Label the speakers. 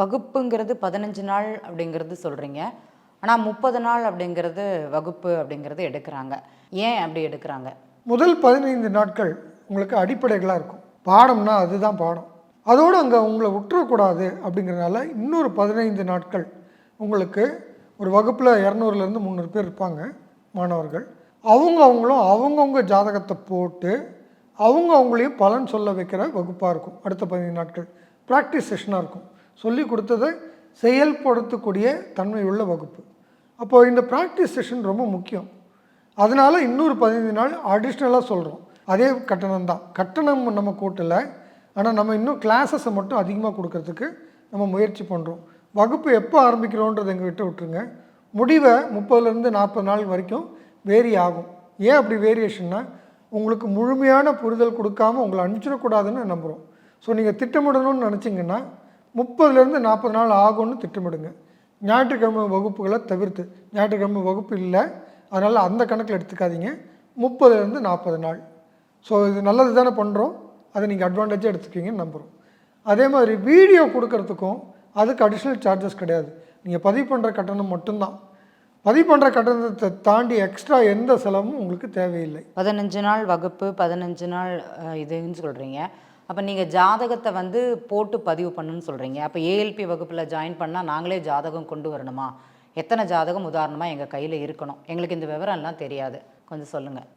Speaker 1: வகுப்புங்கிறது பதினஞ்சு நாள் அப்படிங்கிறது சொல்கிறீங்க ஆனால் முப்பது நாள் அப்படிங்கிறது வகுப்பு அப்படிங்கிறது எடுக்கிறாங்க. ஏன் அப்படி எடுக்கிறாங்க?
Speaker 2: முதல் பதினைந்து நாட்கள் உங்களுக்கு அடிப்படைகளாக இருக்கும். பாடம்னா அதுதான் பாடம். அதோடு அங்கே உங்களை விட்டுறக்கூடாது அப்படிங்கிறனால இன்னொரு பதினைந்து நாட்கள் உங்களுக்கு ஒரு வகுப்பில் இரநூறுலேருந்து முந்நூறு பேர் இருப்பாங்க மாணவர்கள். அவங்க அவங்களும் அவங்கவுங்க ஜாதகத்தை போட்டு அவங்க அவங்களையும் பலன் சொல்ல வைக்கிற வகுப்பாக இருக்கும். அடுத்த பதினைந்து நாட்கள் ப்ராக்டிஸ் செஷனாக இருக்கும். சொல்லி கொடுத்ததை செயல்படுத்தக்கூடிய தன்மை உள்ள வகுப்பு. அப்போது இந்த ப்ராக்டிஸ் செஷன் ரொம்ப முக்கியம். அதனால் இன்னொரு பதினைந்து நாள் அடிஷ்னலாக சொல்கிறோம் அதே கட்டணம் தான். கட்டணம் நம்ம கூட்டலை ஆனால் நம்ம இன்னும் கிளாஸஸை மட்டும் அதிகமாக கொடுக்கறதுக்கு நம்ம முயற்சி பண்ணுறோம் வகுப்பு எப்போ ஆரம்பிக்கிறோன்றது எங்கள் விட்டு விட்டுருங்க. முடிவை முப்பதுலேருந்து நாற்பது நாள் வரைக்கும் வேரி ஆகும். ஏன் அப்படி வேரியேஷன்னா உங்களுக்கு முழுமையான புரிதல் கொடுக்காம உங்களை அனுப்பிச்சிடக்கூடாதுன்னு நம்புகிறோம் ஸோ நீங்கள் திட்டமிடணும்னு நினச்சிங்கன்னா முப்பதுலேருந்து நாற்பது நாள் ஆகும்னு திட்டமிடுங்க. ஞாயிற்றுக்கிழமை வகுப்புகளை தவிர்த்து ஞாயிற்றுக்கிழமை வகுப்பு இல்லை அதனால் அந்த கணக்கில் எடுத்துக்காதீங்க. முப்பதுலேருந்து நாற்பது நாள். ஸோ இது நல்லது தானே பண்ணுறோம் அதை நீங்கள் அட்வான்டேஜாக எடுத்துக்கிங்கன்னு நம்புகிறோம் அதே மாதிரி வீடியோ கொடுக்கறதுக்கும் அதுக்கு அடிஷ்னல் சார்ஜஸ் கிடையாது. நீங்கள் பதிவு பண்ணுற கட்டணம் மட்டும்தான். பதிவு பண்ணுற கட்டணத்தை தாண்டி எக்ஸ்ட்ரா எந்த செலவும் உங்களுக்கு தேவையில்லை.
Speaker 1: பதினஞ்சு நாள் வகுப்பு பதினஞ்சு நாள் இதுன்னு சொல்கிறீங்க அப்போ நீங்கள் ஜாதகத்தை வந்து போட்டு பதிவு பண்ணுன்னு சொல்கிறீங்க அப்போ ஏஎல்பி வகுப்பில் ஜாயின் பண்ணால் நாங்களே ஜாதகம் கொண்டு வரணுமா? எத்தனை ஜாதகம் உதாரணமாக எங்கள் கையில் இருக்கணும்? எங்களுக்கு இந்த விவரம்லாம் தெரியாது. கொஞ்சம் சொல்லுங்கள்